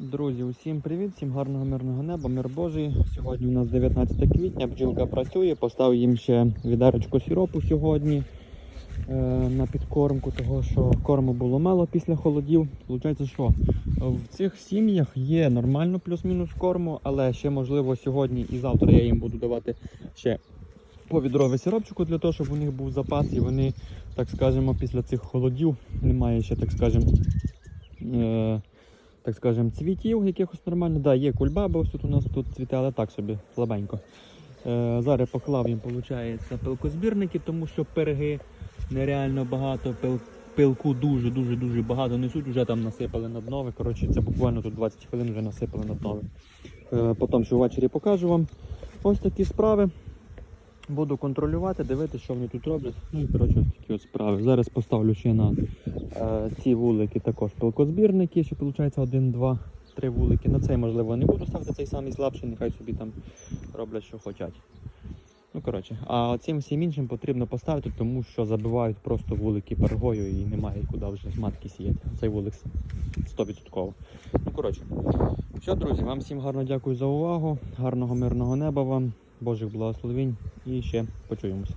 Друзі, усім привіт, всім гарного мирного неба, мир Божий. Сьогодні у нас 19 квітня, бджілка працює, поставив їм ще відерочку сіропу сьогодні е, на підкормку, того що корму було мало після холодів. Получається, що в цих сім'ях є нормально плюс-мінус корму, але ще можливо сьогодні і завтра я їм буду давати ще по відрові сиропчику для того, щоб у них був запас і вони, так скажемо, після цих холодів немає ще, так скажемо. Е, так скажем, цвітів якихось нормально. Да, є кульбаба, ось тут у нас тут цвіте, але так собі, слабенько. Е, зараз поклав їм, виходить, пилкозбірники, тому що перги нереально багато, пил, пилку дуже-дуже-дуже багато несуть, вже там насипали на днове. Коротше, це буквально тут 20 хвилин вже насипали на днове. Е, потім ще ввечері покажу вам. Ось такі справи. Буду контролювати, дивитися, що вони тут роблять. Ну і коротше, ось такі от справи. Зараз поставлю ще на е, ці вулики також пилкозбірники, ще виходить один, два, три вулики. На цей, можливо, не буду ставити цей самий слабший, нехай собі там роблять, що хочуть. Ну, коротше, а цим всім іншим потрібно поставити, тому що забивають просто вулики пергою і немає куди вже матки сіяти. Цей вулик 100%. Ну, коротше. Все, друзі, вам всім гарно дякую за увагу. Гарного мирного неба вам, Божих благословень і ще почуємося.